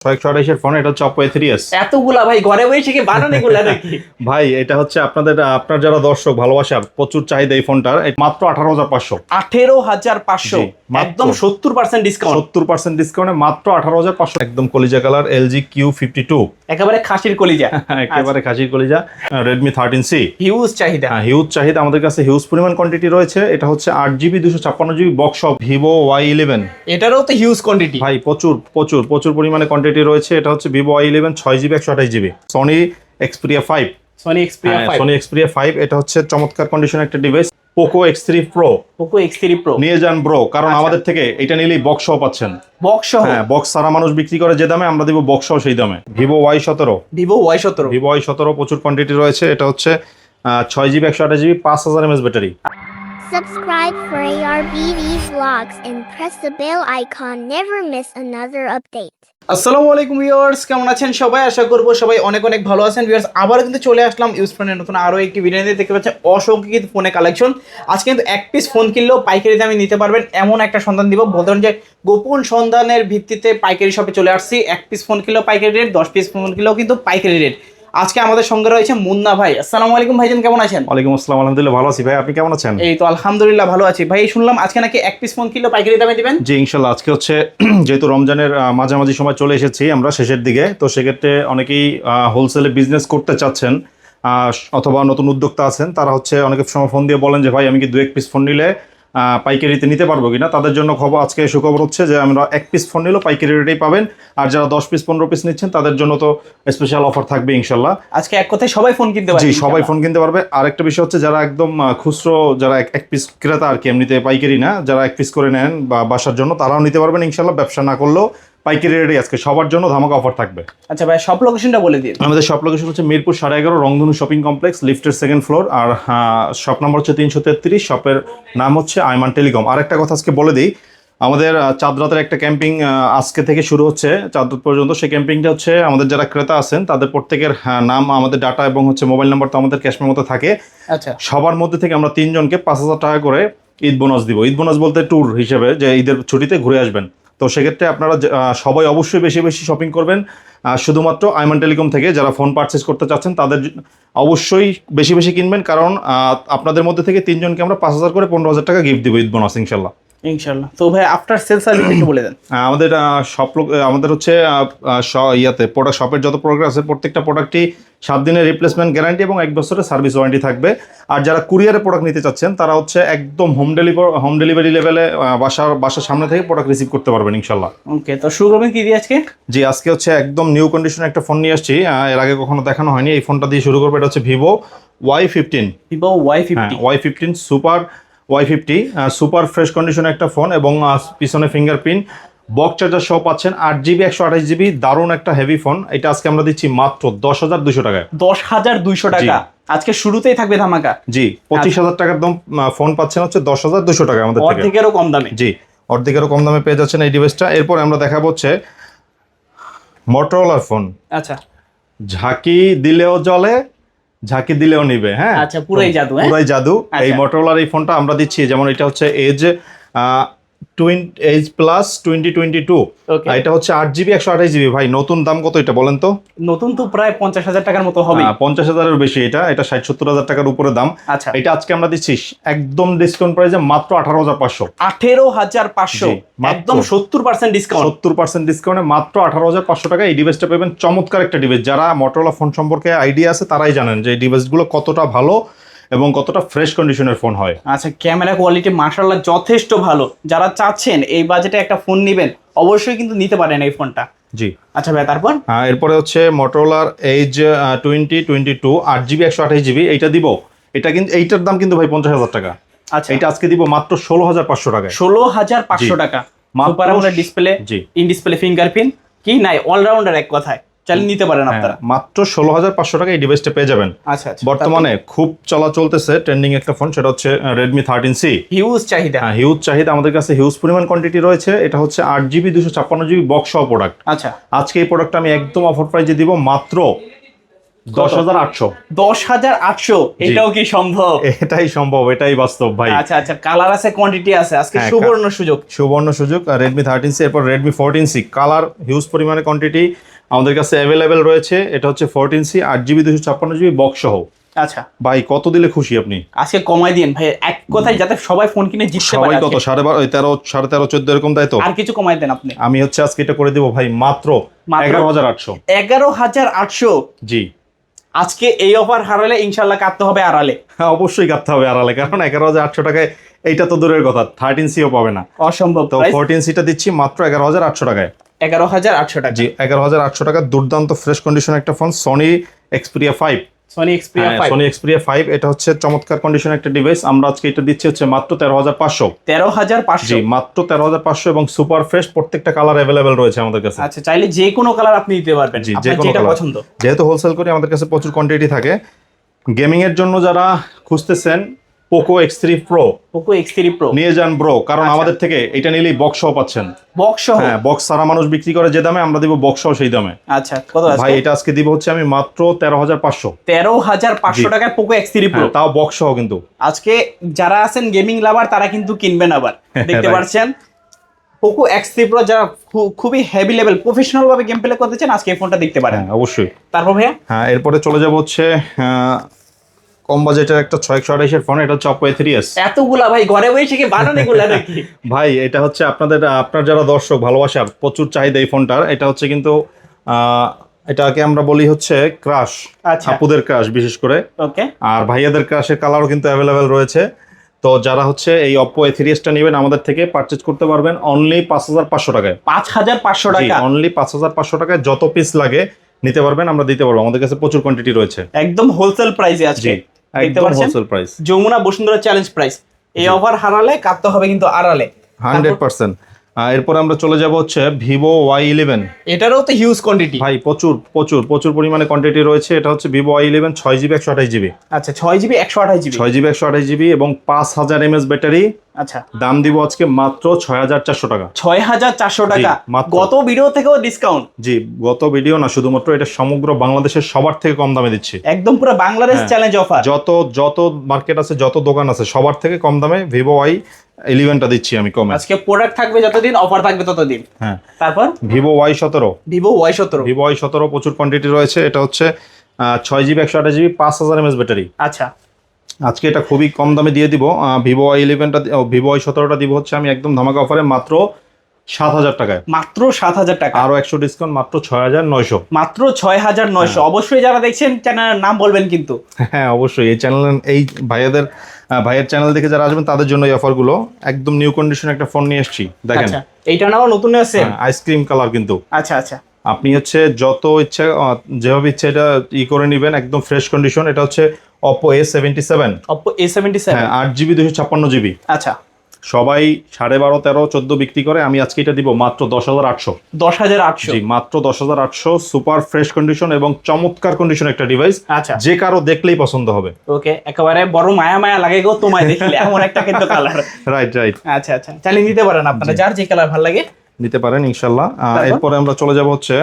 একশো আঠাইশের ফোন এটা হচ্ছে অপো থ্রি এস এতগুলা ভাই ঘরে বসে কি বানানো এগুলা নাকি? ভাই এটা হচ্ছে আপনাদের আপনার যারা দর্শক ভালোবাসা প্রচুর চাহিদা এই ফোনটার মাত্র আঠারো হাজার পাঁচশো। আঠেরো হাজার পাঁচশো। একদম সত্তর পার্সেন্ট ডিসকাউন্ট সত্তর পার্সেন্ট ডিসকাউন্টে মাত্র আঠারো হাজার পাঁচশো। একদম কলিজা colour LG Q fifty two. একেবারে খাসির কলিজা। একেবারে খাসির কলিজা। রেডমি থার্টিন সি হিউজ চাহিদা। হিউজ চাহিদা। আমাদের কাছে হিউজ পরিমাণ কোয়ান্টিটি রয়েছে। এটা হচ্ছে আট জিবি দুশো ছাপ্পান্ন GB box of Vivo Y eleven এটারও তো হিউজ কোয়ান্টিটি ভাই প্রচুর প্রচুর প্রচুর পরিমাণে কোয়ান্টিটি রয়েছে এটা হচ্ছে ভিভো ওয়াই ইলেভেন ছয় জিবি একশো আঠাশ GB Sony Xperia five Sony Xperia five Sony Xperia five এটা হচ্ছে চমৎকার কন্ডিশন একটা device Poco X three Pro Poco X three Pro নিয়ে যান ব্রো কারণ আচ্ছা। আমাদের থেকে এটা নিলেই বক্স সহ পাচ্ছেন। বক্স সহ হ্যাঁ বক্স সারা মানুষ বিক্রি করে যে দামে আমরা দিব বক্স সহ সেই দামে। ভিভো ওয়াই সতেরো। ভিভো ওয়াই সতেরো। ভিভো ওয়াই সতেরো প্রচুর কোয়ান্টিটি রয়েছে এটা হচ্ছে ছয় জিবি একশো আঠাশ জিবি পাঁচ হাজার MS battery Subscribe for ARBV vlogs and press the bell icon. Never miss another update. আসসালামু আলাইকুম ভিউয়ার্স, কেমন আছেন সবাই? আশা করব সবাই অনেক অনেক ভালো আছেন। ভিউয়ার্স আবার কিন্তু চলে আসলাম ইউজ ফোনের নতুন আরও একটি ভিডিও নিয়ে। দেখতে পাচ্ছেন, অসংখ্য কিন্তু ফোনে কালেকশন আজকে কিন্তু এক পিস ফোন কিনলেও পাইকারি দামে নিতে পারবেন এমন একটা সন্ধান দিব। বলতে যে, গোপন সন্ধানের ভিত্তিতে পাইকারি শপে চলে আসছি। এক পিস ফোন কিনলেও পাইকারি রেট দশ পিস ফোন কিনলেও কিন্তু পাইকারি রেট আজকে আমাদের সঙ্গে রয়েছে মুন্না ভাই। আসসালামু আলাইকুম ভাইজান কেমন আছেন? ওয়ালাইকুম আসসালাম আলহামদুলিল্লাহ ভালো আছি ভাই আপনি কেমন আছেন? এই তো আলহামদুলিল্লাহ ভালো আছি। ভাই শুনলাম আজকে নাকি এক পিস ফোন কিনলেও পাইকারি দামে দিবেন? জি ইনশাল্লাহ আজকে হচ্ছে যেহেতু রমজানের মাঝামাঝি সময় চলে এসেছি আমরা শেষের দিকে তো সেক্ষেত্রে অনেকেই হোলসেলে বিজনেস করতে চাচ্ছেন অথবা নতুন উদ্যোক্তা আছেন তারা হচ্ছে অনেক সময় ফোন দিয়ে বলেন যে ভাই আমি কি দু এক পিস ফোন নিলে পাইকারিতে নিতে পারব কিনা তাদের জন্য খবর আজকে সুখবর হচ্ছে যে আমরা এক পিস ফোন নিলেও পাইকারি রেটেই পাবেন। আর যারা দশ পিস পনেরো পিস নিচ্ছেন তাদের জন্য তো স্পেশাল অফার থাকবে ইনশাল্লাহ। আজকে এক কথায় সবাই ফোন কিনতে পারবে জি সবাই ফোন কিনতে পারবে। আর একটা বিষয় হচ্ছে যারা একদম খুচরো যারা এক- এক পিস ক্রেতা আর কি এমনিতে পাইকারি না যারা এক পিস করে নেন বা বাসার জন্য তারাও নিতে পারবেন ইনশাল্লাহ। ব্যবসা না করলেও পাইকারি রেটে আজকে। সবার জন্য ধামাকা অফার থাকবে। আচ্ছা ভাই সব লোকেশনটা বলে দিন। আমাদের শপ লোকেশন হচ্ছে মিরপুর সাড়ে এগারো রংধনু শপিং কমপ্লেক্স লিফটের সেকেন্ড ফ্লোর আর শপ নাম্বার হচ্ছে তিনশো তেত্রিশ শপের নাম হচ্ছে আইমান টেলিকম। আরেকটা কথা আজকে বলে দিই আমাদের চাঁদরাতের একটা ক্যাম্পিং আজকে থেকে শুরু হচ্ছে চাঁদরাত পর্যন্ত। সেই ক্যাম্পিংটা হচ্ছে আমাদের যারা ক্রেতা আছেন তাদের প্রত্যেকের নাম আমাদের ডাটা এবং হচ্ছে মোবাইল নাম্বার তো আমাদের ক্যাশের মতো থাকে। আচ্ছা। সবার মধ্যে থেকে আমরা তিনজনকে পাঁচ হাজার টাকা করে ঈদ বোনাস দিব। ঈদ বোনাস বলতে ট্যুর হিসেবে যে ঈদের ছুটিতে ঘুরে আসবেন। তো সেক্ষেত্রে আপনারা সবাই অবশ্যই বেশি বেশি শপিং করবেন। শুধুমাত্র আইমান টেলিকম থেকে যারা ফোন পারচেস করতে চাচ্ছেন, তাদের অবশ্যই বেশি বেশি কিনবেন। কারণ আপনাদের মধ্যে থেকে তিনজনকে আমরা পাঁচ হাজার করে পনেরো হাজার টাকা গিফট দিব ঈদ বোনাস ইনশাল্লাহ তো ভাই আফটার সেল সার্ভিস একটু বলে দেন। আমাদের শপ আমাদের হচ্ছে ইয়াতে প্রোডাক্ট শপের যত প্রোডাক্ট আছে প্রত্যেকটা প্রোডাক্টই সাত দিনের রিপ্লেসমেন্ট গ্যারান্টি এবং এক বছরের সার্ভিস ওয়ারেন্টি থাকবে। আর যারা কুরিয়ারে প্রোডাক্ট নিতে চাচ্ছেন তারা হচ্ছে একদম হোম ডেলিভারি হোম ডেলিভারি লেভেলে বাসার বাসার সামনে থেকে প্রোডাক্ট রিসিভ করতে পারবেন ইনশাল্লাহ ওকে তো শুরু করবেন কি দিয়ে আজকে? জি আজকে হচ্ছে একদম নিউ কন্ডিশনে একটা ফোন নিয়ে আসছি। এর আগে কখনো দেখানো হয়নি। এই ফোনটা দিয়ে শুরু করব এটা হচ্ছে Vivo Y fifteen Vivo Y হ্যাঁ fifty Y fifteen super Y fifty super fresh কন্ডিশনে একটা ফোন এবং পিছনে ফিঙ্গারপ্রিন্ট বক্স চার্জার সহ পাচ্ছেন আট জিবি একশো আঠাশ জিবি দারুণ একটা হেভি ফোন এটা আজকে আমরা দিচ্ছি মাত্র দশ হাজার দুশো টাকায়। দশ হাজার দুইশো টাকা। আজকে শুরুতেই থাকবে ধামাকা। জি পঁচিশ হাজার টাকার দাম ফোন পাচ্ছেন হচ্ছে দশ হাজার দুশো টাকা আমাদের অর্ধেকেরও কম দামে। জি অর্ধেকেরও কম দামে পেয়ে যাচ্ছেন এই ডিভাইসটা এরপর আমরা দেখাবো হচ্ছে মোটরোলার ফোন আচ্ছা। ঝাঁকি দিলেও জলে ঝাঁকি দিলেও নিবে হ্যাঁ? আচ্ছা, পুরাই জাদু, হ্যাঁ? পুরাই জাদু। এই মোটরলার মোটরোলার এই ফোনটা আমরা দিচ্ছি যেমন এটা হচ্ছে Edge Edge plus twenty twenty two. এটা হচ্ছে আট জিবি একশো আঠাশ জিবি ভাই নতুন দাম কত এটা বলেন তো? নতুন তো প্রায় পঞ্চাশ হাজার টাকার মতো হবে। আহ, পঞ্চাশ হাজারের বেশি এটা। এটা ষাট সত্তর হাজার টাকার উপরে দাম। আচ্ছা। এটা আজকে আমরা দিচ্ছি একদম ডিসকাউন্ট প্রাইসে মাত্র আঠারো হাজার পাঁচশো। আঠেরো হাজার পাঁচশো। একদম সত্তর পার্সেন্ট ডিসকাউন্ট সত্তর পার্সেন্ট ডিসকাউন্টে মাত্র আঠারো হাজার পাঁচশো টাকা এই ডিভাইসটা পাবেন। চমৎকার একটা ডিভাইস যারা মোটরোলা ফোন সম্পর্কে আইডিয়া আছে তারাই জানেন যে এই ডিভাইসগুলো কতটা ভালো। এবং কতটা ফ্রেশ কন্ডিশনের ফোন হয়। আচ্ছা ক্যামেরা কোয়ালিটি মার্শাল্লাহ যথেষ্ট ভালো। যারা চাচ্ছেন এই বাজেটে একটা ফোন নেবেন অবশ্যই কিন্তু নিতে পারেন এই ফোনটা জি। আচ্ছা ভাই তারপর? হ্যাঁ এরপরে হচ্ছে মোটরোলার এইচ টোয়েন্টি টোয়েন্টি টু আট জিবি একশো আঠাশ জিবি এইটা দিব। এটা কিন্তু এইটার দাম কিন্তু ভাই পঞ্চাশ হাজার টাকা। আচ্ছা। এইটা আজকে দিব মাত্র ষোলো হাজার পাঁচশো টাকা ষোলো হাজার পাঁচশো টাকা। Display G. In display fingerprint কি? নাই অলরাউন্ডার এক কথায়। চালিয়ে নিতে পারেন হ্যাঁ, আপনারা। মাত্র ষোলো হাজার পাঁচশো টাকা এই ডিভাইসটা পেয়ে যাবেন। আচ্ছা আচ্ছা। বর্তমানে খুব চলা চলতেছে ট্রেন্ডিং একটা ফোন সেটা হচ্ছে রেডমি থার্টিন সি হিউজ চাহিদা। হ্যাঁ হিউজ চাহিদা। আমাদের কাছে হিউজ পরিমাণ কোয়ান্টিটি রয়েছে। এটা হচ্ছে আট জিবি দুশো ছাপ্পান্ন জিবি বক্স সহ প্রোডাক্ট আচ্ছা। আজকে এই প্রোডাক্টটা আমি একদম অফার প্রাইজে দিব মাত্র দশ হাজার আটশো। দশ হাজার আটশো। এটাও কি সম্ভব? এটাই সম্ভব এটাই বাস্তব ভাই। আচ্ছা আচ্ছা কালার আছে কোয়ান্টিটি আছে। আজকে হ্যাঁ, সুবর্ণ সুযোগ। সুবর্ণ সুযোগ রেডমি থার্টিন সি এরপর Redmi fourteen C colour huge পরিমাণে কোয়ান্টিটি আমাদের কাছে অ্যাভেলেবেল রয়েছে। এটা হচ্ছে ফোরটিন সি আট জিবি দুশো ছাপ্পান্ন জিবি বক্স সহ। আচ্ছা। ভাই কত দিলে খুশি আপনি? আজকে কমাই দিন। ভাই এক কথায় যাতে সবাই ফোন কিনে জিততে সবাই কত? সাড়ে বারো তেরো সাড়ে তেরো চোদ্দ এরকম তাই তো? আর কিছু কমাই দেন আপনি। আমি হচ্ছে আজকে এটা করে দিব ভাই মাত্র? এগারো হাজার আটশো। এগারো হাজার আটশো। জি। আজকে এই অফার হারালে ইনশাল্লাহ কাটতে হবে আড়ালে। হ্যাঁ অবশ্যই কাটতে হবে আড়ালে কারণ এগারো হাজার আটশো টাকায় এইটা তো দূরের কথা থার্টিন সিও পাবে না। অসম্ভব তো ফোরটিন সিটা দিচ্ছি মাত্র এগারো হাজার আটশো টাকায়। এগারো হাজার আটশো টাকা। জি এগারো হাজার আটশো টাকা দুর্দান্ত ফ্রেশ কন্ডিশন একটা phone Sony Xperia five Sony Xperia five Sony Xperia five এটা হচ্ছে চমৎকার কন্ডিশন একটা ডিভাইস আমরা আজকে এটা দিচ্ছি হচ্ছে মাত্র তেরো হাজার পাঁচশো। তেরো হাজার জি পাঁচশো মাত্র তেরো হাজার পাঁচশো এবং সুপার ফ্রেশ প্রত্যেকটা কালার রয়েছে আমাদের কাছে। আচ্ছা চাইলে যে কোনো কালার আপনি দিতে পারবেন। জি যে কোনো কালার পছন্দ। যেহেতু হোলসেল করি আমাদের কাছে প্রচুর কোয়ান্টিটি থাকে। গেমিং এর জন্য যারা খুঁজতেছেন Poco X three Pro Poco X three Pro নিয়ে যান ব্রো কারণ আচ্ছা। আমাদের থেকে এটা নিলেই বক্স সহ পাচ্ছেন। বক্স সহ? হ্যাঁ বক্স সারা মানুষ বিক্রি করে যে দামে আমরা দিব বক্স সহ সেই দামে। আচ্ছা কত আছে ভাই এটা আজকে দিব হচ্ছে আমি মাত্র তেরো হাজার পাঁচশো। তেরো হাজার পাঁচশো। টাকায় পোকো এক্স থ্রি প্রো তাও বক্স সহ কিন্তু। আজকে যারা আছেন গেমিং লাভার তারা কিন্তু কিনবেন আবার। দেখতে Right. পাচ্ছেন পোকো এক্স থ্রি প্রো যারা খুবই হেভি লেভেল প্রফেশনাল ভাবে গেম প্লে করতে চান আজকে এই ফোনটা দেখতে পারেন। হ্যাঁ অবশ্যই। তারপর ভাইয়া? হ্যাঁ এরপরে চলে যাব হচ্ছে কম বাজেটের একটা ছয় একশো আঠাইশের ফোন এটা হচ্ছে অপো এ থ্রি এস এতগুলা ভাই ঘরে বসে কি বানানো গুলা নাকি? ভাই এটা হচ্ছে আপনাদের আপনার যারা দর্শক ভালোবাসা প্রচুর চাহিদা এই ফোনটার এটা হচ্ছে কিন্তু এটাকে আমরা বলি হচ্ছে ক্রাশ আচ্ছা। আপুদের ক্রাশ বিশেষ করে। ওকে আর ভাইয়াদের ক্রাশের কালারও কিন্তু অ্যাভেলেবেল রয়েছে। তো যারা হচ্ছে এই অপো এ থ্রি এসটা নেবেন আমাদের থেকে পারচেজ করতে পারবেন অনলি পাঁচ হাজার পাঁচশো টাকায়। পাঁচ হাজার পাঁচশো টাকা। অনলি পাঁচ হাজার পাঁচশো টাকায় যত পিস লাগে নিতে পারবেন। আমরা দিতে পারব। আমাদের কাছে প্রচুর কোয়ান্টিটি রয়েছে। একদম হোলসেল প্রাইসে জি। দেখতে পাচ্ছেন? যমুনা বসুন্ধরা চ্যালেঞ্জ প্রাইস এই অফার হারালে কাটতে হবে কিন্তু আড়ালে। Hundred percent. এরপর আমরা চলে যাব হচ্ছে ভিভো ওয়াই ইলেভেন। এটারও তো হিউজ কোয়ান্টিটি ভাই প্রচুর প্রচুর প্রচুর পরিমাণে কোয়ান্টিটি রয়েছে। এটা হচ্ছে ভিভো ওয়াই ইলেভেন ছয় জিবি একশো আঠাশ জিবি। আচ্ছা ছয় জিবি একশো আঠাশ জিবি। ছয় জিবি একশো আঠাশ জিবি এবং পাঁচ হাজার এমএস ব্যাটারি। আচ্ছা। দাম দিব আজকে মাত্র ছয় হাজার চারশো টাকা। ছয় হাজার চারশো টাকা। গত ভিডিও থেকেও ডিসকাউন্ট জি গত ভিডিও না শুধুমাত্র এটা সমগ্র বাংলাদেশের সবার থেকে কম দামে দিচ্ছি। একদম পুরো বাংলাদেশ। চ্যালেঞ্জ অফার যত যত মার্কেট আছে যত দোকান আছে সবার থেকে কম দামে ভিভো ওয়াই ইলেভেনটা দিচ্ছি আমি কমে। আজকে প্রোডাক্ট থাকবে যতদিন অফার থাকবে ততদিন। হ্যাঁ। তারপর? ভিভো ওয়াই সতেরো। ভিভো ওয়াই সতেরো। ভিভো ওয়াই সতেরো প্রচুর কোয়ান্টিটি রয়েছে এটা হচ্ছে ছয় জিবি একশো আঠাশ জিবি পাঁচ হাজার এমএস ব্যাটারি। আচ্ছা। আজকে এটা খুবই কম দামে দিয়ে দিব। ভিভো ওয়াই ইলেভেনটা ভিভো ওয়াই সতেরোটা দিব হচ্ছে আমি একদম ধামাকা অফারে মাত্র সাত হাজার টাকায়। মাত্র সাত হাজার টাকা। আরও একশো ডিসকাউন্ট মাত্র ছয় হাজার নয়শো। মাত্র ছয় হাজার নয়শো। হ্যাঁ। অবশ্যই যারা দেখছেন চ্যানেলের নাম বলবেন কিন্তু। হ্যাঁ অবশ্যই। এই চ্যানেল এই ভাইয়াদের ভাইয়ের চ্যানেল দেখে যারা আসবেন তাদের জন্য এই অফারগুলো একদম নিউ কন্ডিশন একটা ফোন নিয়ে এসেছি। দেখেন। আচ্ছা। এইটা নাও নতুন আছে আইসক্রিম কালার কিন্তু। আচ্ছা আচ্ছা। আপনি হচ্ছে যত ইচ্ছা যেভাবে ইচ্ছা এটা ই করে নেবেন একদম ফ্রেশ কন্ডিশন এটা হচ্ছে Oppo A seventy seven Oppo A seventy seven আট জিবি দুশো ছাপ্পান্ন জিবি আচ্ছা। সবাই সাড়ে বারো তেরো চোদ্দ বিক্রি করে আমি আজকে এটা দিব মাত্র দশ হাজার আটশো। দশ হাজার আটশো। মাত্র দশ হাজার আটশো সুপার ফ্রেশ কন্ডিশন এবং চমৎকার কন্ডিশন একটা ডিভাইস আচ্ছা। যে কারও দেখলেই পছন্দ হবে। ওকে একেবারে বড় মায়া মায়া লাগে গো তোমায় দেখলে এমন একটা কিন্তু কালার রাইট রাইট আচ্ছা আচ্ছা। চালিয়ে নিতে পারেন আপনারা যার যে কালার ভালো লাগে। নিতে পারেন ইনশাল্লাহ এরপরে আমরা চলে যাব হচ্ছে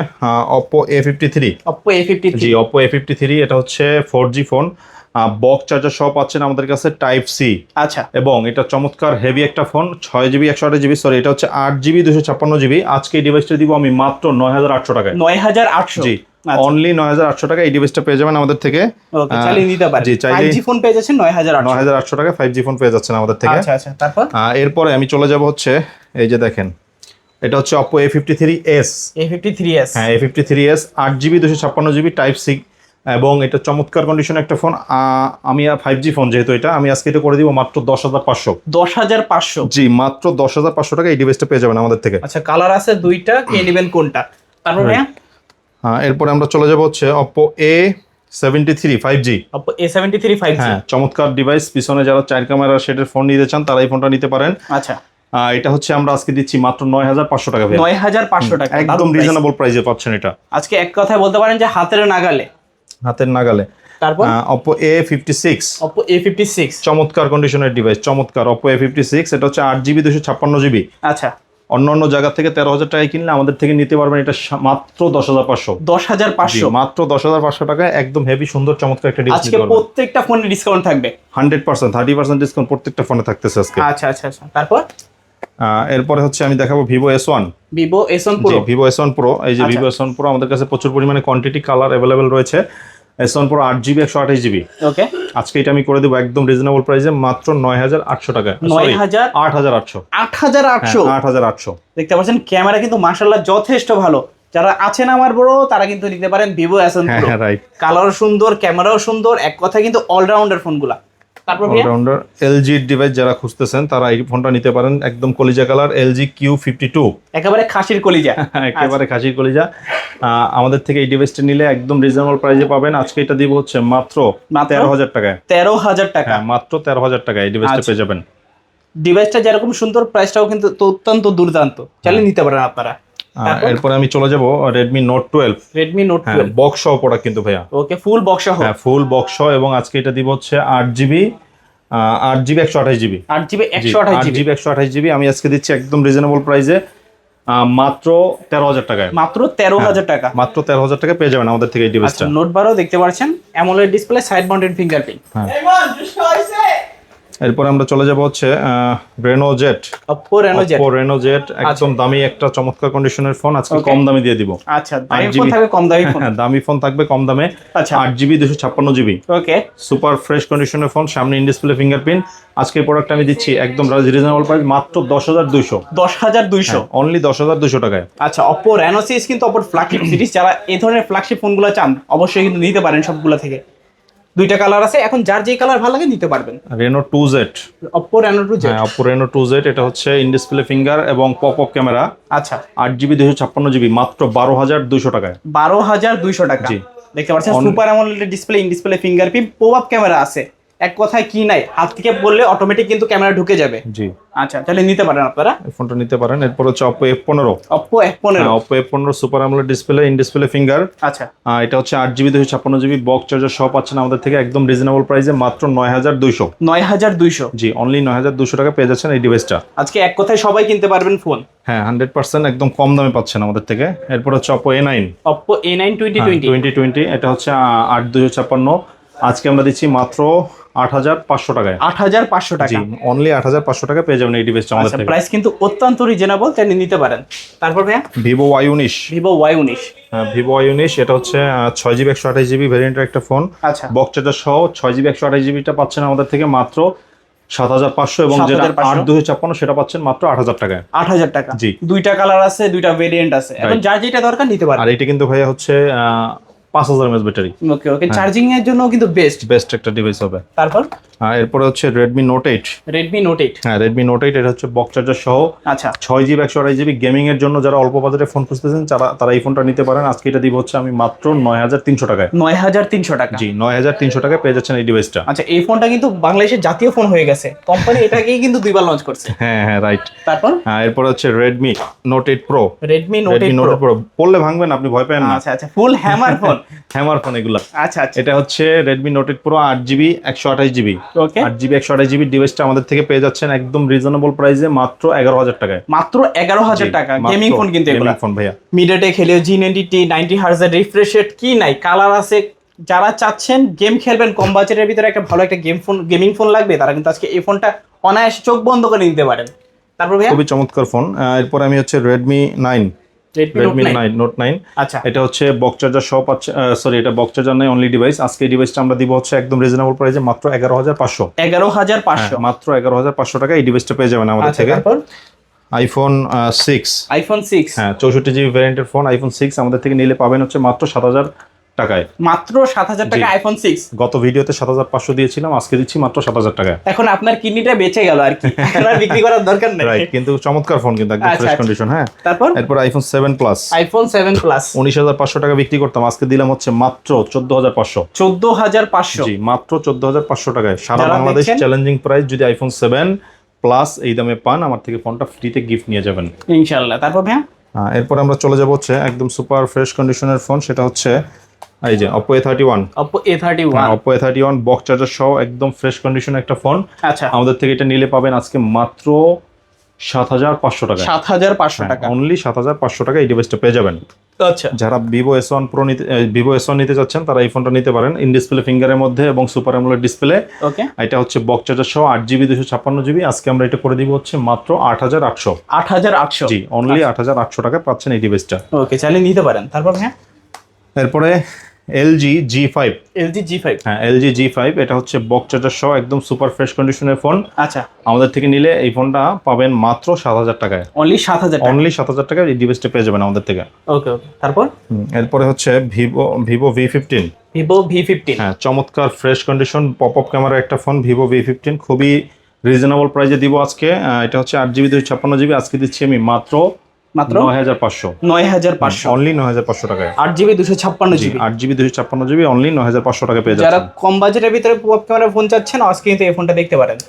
Oppo A fifty three Oppo A fifty G Oppo A fifty three এটা হচ্ছে four G phone box charger সব পাচ্ছেন আমাদের কাছে টাইপ সি আচ্ছা। এবং এটা চমৎকার হেভি একটা ফোন ছয় জিবি একশো আঠাশ জিবি সরি এটা হচ্ছে আট জিবি দুশো ছাপ্পান্ন জিবি আজকে এই ডিভাইসটা দিব আমি মাত্র নয় হাজার আটশো টাকায়। নয় হাজার আটশো। জি অনলি নয় হাজার আটশো টাকা এই ডিভাইসটা পেয়ে যাবেন আমাদের থেকে। চালিয়ে নিতে পারেন। জি, চাইলে- জি ফোন পেয়ে যাচ্ছেন নয় হাজার আটশো। নয় হাজার আটশো টাকা ফাইভ জি ফোন পেয়ে যাচ্ছেন আমাদের থেকে। আচ্ছা আচ্ছা। তারপর? এরপরে আমি চলে যাব হচ্ছে এই যে দেখেন এটা হচ্ছে Oppo A fifty three S A fifty three S হ্যাঁ এ ফিফটি থ্রি এস আট জিবি দুশো ছাপ্পান্ন জিবি টাইপ সি এবং এটা চমৎকার কন্ডিশন একটা ফোন আমি ফাইভ জি ফোন যেহেতু এটা আমি আজকে এটা করে দিব মাত্র দশ হাজার পাঁচশো। দশ হাজার পাঁচশো? জি মাত্র দশ হাজার পাঁচশো টাকা এই ডিভাইসটা পেয়ে যাবেন আমাদের থেকে। আচ্ছা কালার আছে দুইটা কে নেবেন কোনটা? তারপরে হ্যাঁ এরপরে আমরা চলে যাব হচ্ছে Oppo A seventy three five G Oppo A seventy three five হ্যাঁ চমৎকার ডিভাইস পিছনে যারা চার ক্যামেরা সেটের ফোন নিতে চান তারা এই ফোনটা নিতে পারেন। আচ্ছা। এটা হচ্ছে আমরা আজকে দিচ্ছি মাত্র নয় হাজার পাঁচশো টাকা নয় হাজার পাঁচশো টাকা একদম রিজনেবল প্রাইসে পাচ্ছেন এটা। আজকে এক কথায় বলতে পারেন যে হাতের নাগালে। হাতের নাগালে। তারপর? Oppo A fifty six Oppo A fifty six চমৎকার কন্ডিশনের ডিভাইস চমৎকার। অপো এ ফিফটি সিক্স এটা হচ্ছে আট জিবি দুশো ছাপ্পান্ন জিবি আচ্ছা। অন্য অন্য জায়গা থেকে তেরো হাজার টাকায় কিনলে আমাদের থেকে নিতে পারবেন এটা মাত্র দশ হাজার পাঁচশো। দশ হাজার পাঁচশো। মাত্র দশ হাজার পাঁচশো টাকায় একদম হেভি সুন্দর চমৎকার একটা আজকে প্রত্যেকটা ফোনে ডিসকাউন্ট থাকবে। Hundred percent thirty percent discount প্রত্যেকটা ফোনে থাকতেছে আজকে। আচ্ছা আচ্ছা আচ্ছা। তারপর? এরপরে হচ্ছে আমি দেখাবো Vivo S one Vivo S one Pro Vivo S one Pro এই যে। ভিভো এস ওয়ান প্রো আমাদের কাছে প্রচুর পরিমাণে কোয়ান্টিটি কালার অ্যাভেলেবেল রয়েছে। এস ওয়ান প্রো আট জিবি একশো আঠাশ জিবি ওকে আজকে এটা আমি করে দেবো একদম রিজনেবল প্রাইসে মাত্র নয় হাজার আটশো টাকা নয় হাজার আট হাজার আটশো। আট হাজার আটশো? আট হাজার আটশো। দেখতে পাচ্ছেন ক্যামেরা কিন্তু মার্শাল্লাহ যথেষ্ট ভালো। যারা আছেন আমার বড় তারা কিন্তু নিতে পারেন ভিভো এস হ্যাঁ হ্যাঁ রাইট কালারও সুন্দর ক্যামেরাও সুন্দর এক কথা কিন্তু অলরাউন্ডার ফোনগুলা তারপর অলরাউন্ডার এলজি ডিভাইস যারা খুঁজতেছেন তারা এই ফোনটা নিতে পারেন একদম কলিজা colour LG Q fifty two একেবারে খাসির কলিজা। একেবারে খাসির কলিজা। আমাদের থেকে এই ডিভাইসটা নিলে একদম রিজনেবল প্রাইসে পাবেন। আজকে এটা দিব হচ্ছে মাত্র? তেরো হাজার টাকায়। তেরো হাজার টাকা। হ্যাঁ মাত্র তেরো হাজার টাকায় এই ডিভাইসটা আচ্ছা। পেয়ে যাবেন। ডিভাইসটা যেরকম সুন্দর প্রাইসটাও কিন্তু অত্যন্ত দুর্দান্ত। চালিয়ে নিতে পারেন আপনারা। এরপরে আমি চলে যাব Redmi Note twelve Redmi Note হ্যাঁ টুয়েলভ বক্স সহ প্রোডাক্ট কিন্তু ভাইয়া। ওকে ফুল বক্স সহ? হ্যাঁ ফুল বক্স সহ এবং আজকে এটা দিব হচ্ছে আট জিবি আট জিবি একশো আঠাশ জিবি আট জিবি একশো আঠাশ জিবি একশো আঠাশ জিবি আমি আজকে দিচ্ছি একদম রিজনেবল প্রাইসে মাত্র তেরো হাজার টাকায়। মাত্র তেরো হাজার টাকা। মাত্র তেরো হাজার টাকা পেয়ে যাবেন আমাদের থেকে এই আচ্ছা ডিভাইসটা নোট বারও দেখতে পাচ্ছেন AMOLED display side mounted fingerprint হ্যাঁ। এরপরে আমরা চলে যাব হচ্ছে Reno Z Oppo Reno Z Reno Z একদম দামি একটা চমৎকার কন্ডিশনের ফোন আজকে কম দামে দিয়ে দিব। আচ্ছা দামি ফোন থাকবে কম দামি ফোন হ্যাঁ দামি ফোন থাকবে কম দামে। আচ্ছা। আট জিবি দুশো ছাপ্পান্ন জিবি ওকে সুপার ফ্রেশ কন্ডিশনের ফোন সামনে ইন ডিসপ্লে ফিঙ্গারপ্রিন্ট আজকে প্রোডাক্ট আমি দিচ্ছি একদম রিজনেবল প্রাইস মাত্র দশ হাজার দুইশো। দশ হাজার দুইশো? অনলি দশ হাজার দুশো টাকায়। আচ্ছা অপো রেনো সিরিজ কিন্তু অপর ফ্ল্যাগশিপ সিরিজ যারা এই ধরনের ফ্ল্যাগশিপ ফোনগুলো চান অবশ্যই কিন্তু নিতে পারেন সবগুলো থেকে। দুইটা কালার আছে। এখন যার যে কালার ভালো লাগে নিতে পারবেন। Reno two Z Oppo Reno two Z হ্যাঁ অপো রেনো টু জেড এটা হচ্ছে ইন ডিসপ্লে ফিঙ্গার এবং পপ আপ ক্যামেরা আচ্ছা। আট জিবি দুশো ছাপ্পান্ন জিবি মাত্র বারো হাজার দুশো টাকায়। বারো হাজার দুইশো টাকা। জি। দেখতে পাচ্ছেন super AMOLED display in display fingerprint pop up camera আছে। এক কথায় কি নাই? হাত থেকে বললে অটোমেটিক কিন্তু ক্যামেরা ঢুকে যাবে। জি। আচ্ছা তাহলে নিতে পারেন আপনারা? এই ফোনটা নিতে পারেন এরপর হচ্ছে পনেরো। অপো এফ পনেরো। অপো এফ পনেরো সুপার আমলের ডিসপ্লে ইন ডিসপ্লে ফিঙ্গার আচ্ছা। এটা হচ্ছে আট জিবি দুশো ছাপ্পান্ন জিবি বক্স চার্জার সহ পাচ্ছেন আমাদের থেকে একদম রিজনেবল প্রাইসে মাত্র নয় হাজার দুইশো। নয় হাজার দুইশো। জি অনলি নয় হাজার দুশো টাকা পেয়ে যাচ্ছেন এই ডিভাইসটা আজকে এক কথায় সবাই কিনতে পারবেন ফোন হ্যাঁ হান্ড্রেড পার্সেন্ট একদম কম দামে পাচ্ছেন আমাদের থেকে। এরপর হচ্ছে Oppo A nine Oppo A nine twenty twenty twenty twenty এটা হচ্ছে আহ, আট দুশো ছাপ্পান্ন। আজকে আমরা দিচ্ছি মাত্র আট হাজার পাঁচশো টাকায়। আট হাজার পাঁচশো টাকা। অনলি আট হাজার পাঁচশো টাকা পেয়ে যাবেন এই ডিভাইসটা আমাদের আচ্ছা প্রাইস কিন্তু অত্যন্ত রিজনেবল তাই নিতে পারেন। তারপর ভাইয়া? ভিভো ওয়াই উনিশ। ভিভো ওয়াই উনিশ। ভিভো ওয়াই উনিশ এটা হচ্ছে ছয় জিবি একশো আঠাশ জিবি ভ্যারিয়েন্টের একটা ফোন আচ্ছা। বক্স চার্জার সহ ছয় জিবি একশো আঠাশ জিবিটা পাচ্ছেন আমাদের থেকে মাত্র সাত হাজার পাঁচশো এবং যেটা 7,500 আট দুশো ছাপ্পান্ন সেটা পাচ্ছেন মাত্র আট হাজার টাকায়। আট হাজার টাকা। জি। দুইটা কালার আছে দুইটা ভেরিয়েন্ট আছে। এখন. যার যেটা দরকার নিতে পারেন। আর এটা কিন্তু ভাইয়া হচ্ছে আহ, পাঁচ হাজার MS battery okay okay charging এর জন্য কিন্তু বেস্ট বেস্ট একটা ডিভাইস হবে। তারপর? আর এরপরে হচ্ছে Redmi Note eight Redmi Note eight হ্যাঁ রেডমি নোট এইট এটা হচ্ছে বক্স চার্জার সহ। আচ্ছা। ছয় জিবি একশো আড়াই জিবি গেমিং এর জন্য যারা অল্প বাজারে ফোন খুঁজতেছেন তারা তারা এই ফোনটা নিতে পারেন। আজকে এটা দিব হচ্ছে আমি মাত্র নয় হাজার তিনশো টাকায়। নয় হাজার তিনশো টাকা। জি নয় হাজার তিনশো টাকায় পেয়ে যাচ্ছেন এই ডিভাইসটা আচ্ছা এই ফোনটা কিন্তু বাংলাদেশের জাতীয় ফোন হয়ে গেছে। কোম্পানি এটাকেই কিন্তু দুইবার লঞ্চ করছে। হ্যাঁ হ্যাঁ রাইট তারপর? হ্যাঁ এরপর হচ্ছে Redmi Note eight Pro Redmi Note eight Pro পড়লে ভাঙবেন আপনি ভয় পেন না। আচ্ছা আচ্ছা full hammer phone hammer phone এগুলা। আচ্ছা আচ্ছা। এটা হচ্ছে রেডমি নোট এইট প্রো আট জিবি একশো আঠাশ জিবি। ওকে আট জিবি একশো আঠাশ জিবি ডিভাইসটা আমাদের থেকে পেয়ে যাচ্ছেন একদম রিজনেবল প্রাইসে মাত্র এগারো হাজার টাকায়। মাত্র এগারো হাজার টাকা। গেমিং ফোন কিন্তু এগুলো। ফোন ভাইয়া। MediaTek Helio G ninety T ninety হার্জের refresh rate কি নাই? কালার আছে। যারা চাচ্ছেন গেম খেলবেন কম বাজেটের ভিতরে একটা ভালো একটা গেম ফোন গেমিং ফোন লাগবে তারা কিন্তু আজকে এই ফোনটা অনায়াসে চোখ বন্ধ করে নিতে পারেন। তারপর খুবই চমৎকার ফোন এরপর আমি হচ্ছে রেডমি নাইন আচ্ছা। এটা হচ্ছে বক্স চার্জার পাচ্ছে সরি এটা বক্স চার্জার নাই অনলি ডিভাইস আজকে এই ডিভাইসটা আমরা দিব হচ্ছে একদম রিজনেবল প্রাইসে মাত্র এগারো হাজার পাঁচশো। এগারো হাজার পাঁচশো। মাত্র এগারো হাজার পাঁচশো টাকা এই ডিভাইসটা পেয়ে যাবেন আমাদের আচ্ছা থেকে। আইফোন সিক্স আইফোন সিক্স হ্যাঁ চৌষট্টি জিবি ভ্যারিয়েন্টের ফোন আইফোন সিক্স আমাদের থেকে নিলে পাবেন হচ্ছে মাত্র সাত হাজার টাকায়। মাত্র সাত হাজার টাকা আইফোন সিক্স গত ভিডিওতে সাত হাজার পাঁচশো দিয়েছিলাম আজকে দিচ্ছি মাত্র সাত হাজার টাকায় এখন আপনার কিডনিটা বেঁচে গেল আর কি। বিক্রি করার দরকার নেই। রাইট কিন্তু চমৎকার ফোন কিন্তু একদম আচ্ছা, ফ্রেশ আচ্ছা। কন্ডিশন হ্যাঁ? তারপর? এরপর iPhone seven plus iPhone seven plus উনিশ হাজার পাঁচশো টাকা বিক্রি করতাম আজকে দিলাম হচ্ছে মাত্র চোদ্দ হাজার পাঁচশো। চোদ্দ হাজার পাঁচশো। জি মাত্র চোদ্দ হাজার পাঁচশো টাকায়। সারা বাংলাদেশ চ্যালেঞ্জিং প্রাইস যদি আইফোন সেভেন প্লাস এই দামে পান আমার থেকে ফোনটা ফ্রিতে গিফট নিয়ে যাবেন। ইনশাল্লাহ তারপর ভাইয়া? এরপর আমরা চলে যাব হচ্ছে একদম সুপার ফ্রেশ কন্ডিশনের ফোন সেটা হচ্ছে এই যে A thirty one Oppo A thirty one box charger সহ একদম ফ্রেশ কন্ডিশনের একটা ফোন আচ্ছা। আমাদের থেকে এটা নিলে পাবেন আজকে মাত্র সাত হাজার পাঁচশো টাকা সাত হাজার পাঁচশো টাকা। অনলি সাত হাজার পাঁচশো টাকা এই ডিভাইসটা পেয়ে যাবেন। আচ্ছা। যারা ভিভো এস ওয়ান প্রো নিতে ভিভো এস ওয়ান নিতে চাচ্ছেন তারা এই ফোনটা নিতে পারেন। ইন ডিসপ্লে ফিঙ্গারের মধ্যে এবং সুপার অ্যামোলেড ডিসপ্লে ওকে এটা হচ্ছে বক চার্জার সহ আট জিবি দুশো ছাপ্পান্ন জিবি আজকে আমরা এটা করে দিব হচ্ছে মাত্র আট হাজার আটশো। আট হাজার আটশো। জি অনলি আট হাজার আটশো টাকা পাচ্ছেন এই ডিভাইসটা ওকে চাইলে নিতে পারেন। তারপর হ্যাঁ এরপরে LG G five LG G five হ্যাঁ এলজি জি ফাইভ এটা হচ্ছে বক চার্জার সহ একদম সুপার ফ্রেশ কন্ডিশনের ফোন আচ্ছা। আমাদের থেকে নিলে এই ফোনটা পাবেন মাত্র সাত হাজার টাকায়। অনলি সাত হাজার অনলি সাত হাজার টাকায় এই ডিভাইসটা পেয়ে যাবেন আমাদের থেকে। ওকে ওকে তারপর? এরপরে হচ্ছে Vivo Vivo V fifteen Vivo V fifteen হ্যাঁ চমৎকার fresh condition pop up camera একটা ফোন ভিভো ভি ফিফটিন খুবই রিজনেবল প্রাইসে দিব আজকে। এটা হচ্ছে আট জিবি দুই ছাপ্পান্ন জিবি আজকে দিচ্ছি আমি মাত্র মাত্র? নয় হাজার পাঁচশো। নয় হাজার পাঁচশো। অনলি নয় হাজার পাঁচশো টাকায়। আট জিবি দুশো ছাপ্পান্ন জিবি। আট জিবি দুশো ছাপ্পান্ন জিবি অনলি নয় হাজার পাঁচশো টাকা পেয়ে যারা কম বাজেটের ভিতরে পপ ক্যামেরা ফোন চাচ্ছেন আজকে কিন্তু এই ফোনটা দেখতে পারেন।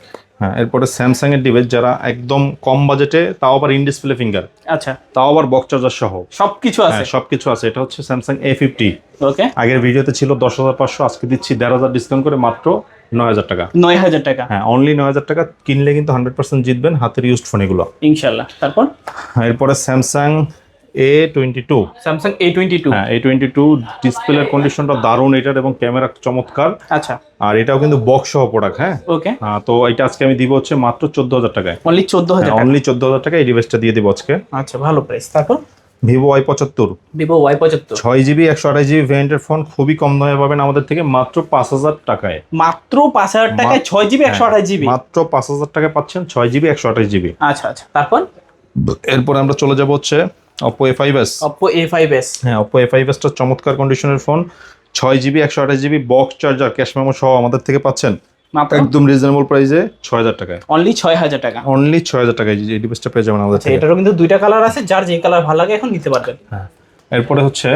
হ্যাঁ এরপরে স্যামসাং এর ডিভাইস যারা একদম কম বাজেটে তাও আবার ইন ডিসপ্লে ফিঙ্গার আচ্ছা। তাও আবার বক্স চার্জার সহ। সবকিছু আছে? হ্যাঁ সবকিছু আছে। এটা হচ্ছে স্যামসাং এ ফিফটি ওকে আগের ভিডিওতে ছিল দশ হাজার পাঁচশো আজকে দিচ্ছি দেড় হাজার ডিসকাউন্ট করে মাত্র নয় হাজার টাকা। নয় হাজার টাকা। হ্যাঁ অনলি নয় হাজার টাকা। কিনলে কিন্তু হান্ড্রেড পার্সেন্ট জিতবেন হাতের ইউজড ফোন এগুলো। ইনশাল্লাহ। তারপর? এরপরে Samsung A twenty two Samsung A twenty two হ্যাঁ এ টোয়েন্টি টু ডিসপ্লের কন্ডিশনটা দারুণ এটার এবং ক্যামেরা চমৎকার। আচ্ছা। আর এটাও কিন্তু বক্স সহ প্রোডাক্ট হ্যাঁ? ওকে আহ, তো এটা আজকে আমি দিব হচ্ছে মাত্র চোদ্দ হাজার টাকায়। অনলি চোদ্দ হাজার অনলি চোদ্দ হাজার টাকা এই ডিভাইসটা দিয়ে দিব আজকে। আচ্ছা ভালো প্রাইস তারপর? ভিভো ওয়াই পঁচাত্তর। ভিভো ওয়াই পঁচাত্তর। ছয় জিবি একশো আঠাশ জিবি ভ্যারিয়েন্টের ফোন খুবই কম দামে পাবেন আমাদের থেকে মাত্র পাঁচ হাজার টাকায়। মাত্র পাঁচ হাজার টাকায় ছয় জিবি একশো আঠাশ জিবি হ্যাঁ, মাত্র পাঁচ হাজার টাকায় পাচ্ছেন ছয় জিবি একশো আঠাশ জিবি আচ্ছা আচ্ছা। তারপর? এরপরে আমরা চলে যাব হচ্ছে Oppo A five S Oppo A five S হ্যাঁ অপো এ ফাইভ এসটা চমৎকার কন্ডিশনের ফোন ছয় জিবি একশো আঠাশ GB box charger cash memo সহ আমাদের থেকে পাচ্ছেন। একদম রিজনেবল প্রাইসে ছয় হাজার টাকায়। অনলি ছয় হাজার টাকা। অনলি ছয় হাজার টাকায় এই ডিভাইসটা পেয়ে যাবেন আমাদের আচ্ছা থেকে। এটারও কিন্তু দুইটা কালার আছে যার যে কালার ভালো লাগে এখন নিতে পারবেন। হ্যাঁ। এরপরে হচ্ছে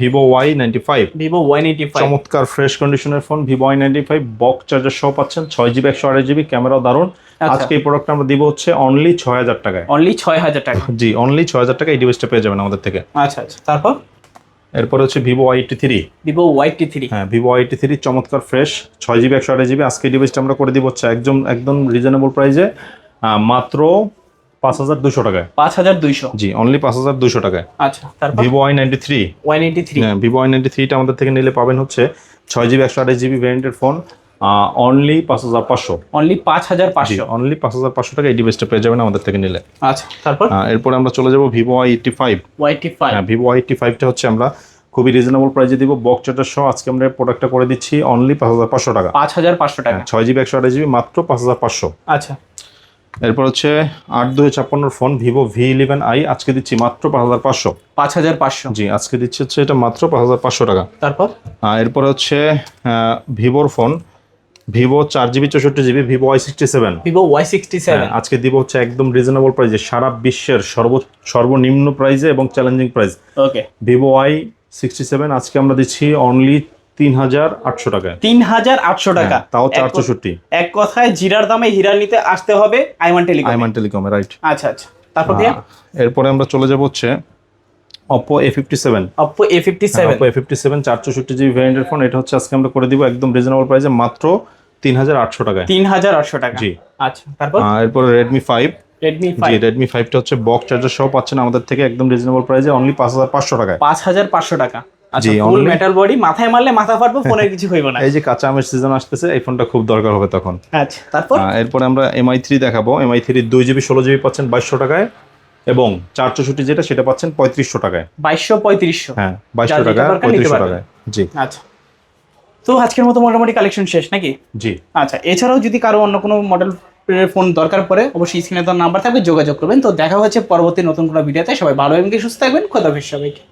Vivo Y ninety five Vivo one eighty five চমৎকার ফ্রেশ কন্ডিশনের phone Vivo Y ninety five box charger সহ পাচ্ছেন ছয় জিবি একশো আঠাশ জিবি ক্যামেরাও দারুণ। আচ্ছা। আজকে এই প্রোডাক্টটা আমরা দিব হচ্ছে অনলি ছয় হাজার টাকায়। অনলি ছয় হাজার টাকা। জি অনলি ছয় হাজার টাকা এই ডিভাইসটা পেয়ে যাবেন আমাদের থেকে। আচ্ছা আচ্ছা। তারপর? এরপরে হচ্ছে Vivo Y eighty three Vivo Y T three হ্যাঁ ভিভো ওয়াই টি থ্রি চমৎকার ফ্রেশ ছয় জিবি একশো আঠাশ জিবি আজকে ডিভাইসটা আমরা করে দিব হচ্ছে একদম একদম রিজনেবল প্রাইসে মাত্র পাঁচ হাজার দুশো টাকায়। পাঁচ হাজার দুইশো। জি অনলি পাঁচ হাজার দুশো টাকায়। আচ্ছা তারপর? Vivo Y ninety three Y ninety three হ্যাঁ ভিভো ওয়াই নাইনটি থ্রিটা আমাদের থেকে নিলে পাবেন হচ্ছে ছয় জিবি একশো আঠাশ জিবি ভ্যারিয়েন্টের ফোন অনলি পাঁচ হাজার পাঁচশো। অনলি পাঁচ হাজার পাঁচশো। অনলি পাঁচ হাজার পাঁচশো টাকা এই ডিভাইসটা পেয়ে যাবেন আমাদের থেকে নিলে। আচ্ছা তারপর? এরপরে আমরা চলে যাব Vivo Y eighty five Y T five হ্যাঁ ভিভো ওয়াই এইটটি ফাইভটা হচ্ছে আমরা খুবই রিজনেবল প্রাইসে দিব। বক্স চার্জার সহ আজকে আমরা প্রোডাক্টটা করে দিচ্ছি অনলি পাঁচ হাজার পাঁচশো টাকা। পাঁচ হাজার পাঁচশো টাকা। হ্যাঁ, ছয় জিবি একশো আঠাশ জিবি মাত্র পাঁচ হাজার পাঁচশো। আচ্ছা। এরপর হচ্ছে আট দুই ছাপ্পান্নর phone Vivo V eleven i আজকে দিচ্ছি মাত্র পাঁচ হাজার পাঁচশো। পাঁচ হাজার পাঁচশো। জি আজকে দিচ্ছি হচ্ছে এটা মাত্র পাঁচ হাজার পাঁচশো টাকা। তারপর? এরপরে হচ্ছে ভিভোর ফোন ভিভো চার জিবি চৌষট্টি GB Vivo Y sixty seven. Vivo Y sixty seven. আজকে দিব হচ্ছে একদম রিজনেবল প্রাইসে সারা বিশ্বের সর্ব সর্বনিম্ন প্রাইসে এবং challenging price okay Vivo Y sixty seven আজকে আমরা দিচ্ছি অনলি তিন হাজার আটশো টাকায়। তিন হাজার আটশো টাকা। হ্যাঁ, তাও চার চৌষট্টি। এক কথায় জিরার দামে হীরা নিতে আসতে হবে আইমান টেলিকম। আইমান টেলিকমে রাইট আচ্ছা আচ্ছা। তারপর এরপরে আমরা চলে যাব হচ্ছে Oppo A fifty seven Oppo A fifty seven Oppo A fifty seven চার চৌষট্টি জিবি ভ্যারিয়েন্টের ফোন এটা হচ্ছে আজকে আমরা করে দিব একদম রিজনেবল প্রাইসে মাত্র তিন হাজার আটশো টাকায়। তিন হাজার আটশো টাকা। জি। আচ্ছা তারপর? এরপরে Redmi five Redmi G five Redmi ফাইভটা হচ্ছে বক্স চার্জার সহ পাচ্ছেন আমাদের থেকে একদম রিজনেবল প্রাইসে অনলি পাঁচ হাজার পাঁচশো টাকায়। পাঁচ হাজার পাঁচশো টাকা। জি, ফুল মেটাল বডি মাথায় মারলে মাথা ফাটবে ফোনের কিছু হইব না। এই যে কাঁচা আমের সিজন আসতেছে এই ফোনটা খুব দরকার হবে তখন। আচ্ছা তারপর? এরপরে আমরা এমআই থ্রি দেখাবো। এমআই থ্রি দুই জিবি ষোলো জিবি পাচ্ছেন বাইশশো টাকায়। এবং চার চৌষট্টি যেটা সেটা পাচ্ছেন পঁয়ত্রিশশো টাকায়। বাইশশো পঁয়ত্রিশশো। হ্যাঁ বাইশশো টাকা পঁয়ত্রিশশো টাকায়। জি। আচ্ছা। তো আজকের মতো মোটামুটি কালেকশন শেষ নাকি? জি। আচ্ছা এছাড়াও যদি কারও অন্য কোনো মডেল ফোন দরকার পড়ে অবশ্যই স্ক্রিনে তো নাম্বার থাকবে যোগাযোগ করবেন। তো দেখা হচ্ছে পরবর্তী নতুন কোনো ভিডিওতে। সবাই ভালো এবং সুস্থ থাকবেন। খোদাফিস সবাইকে।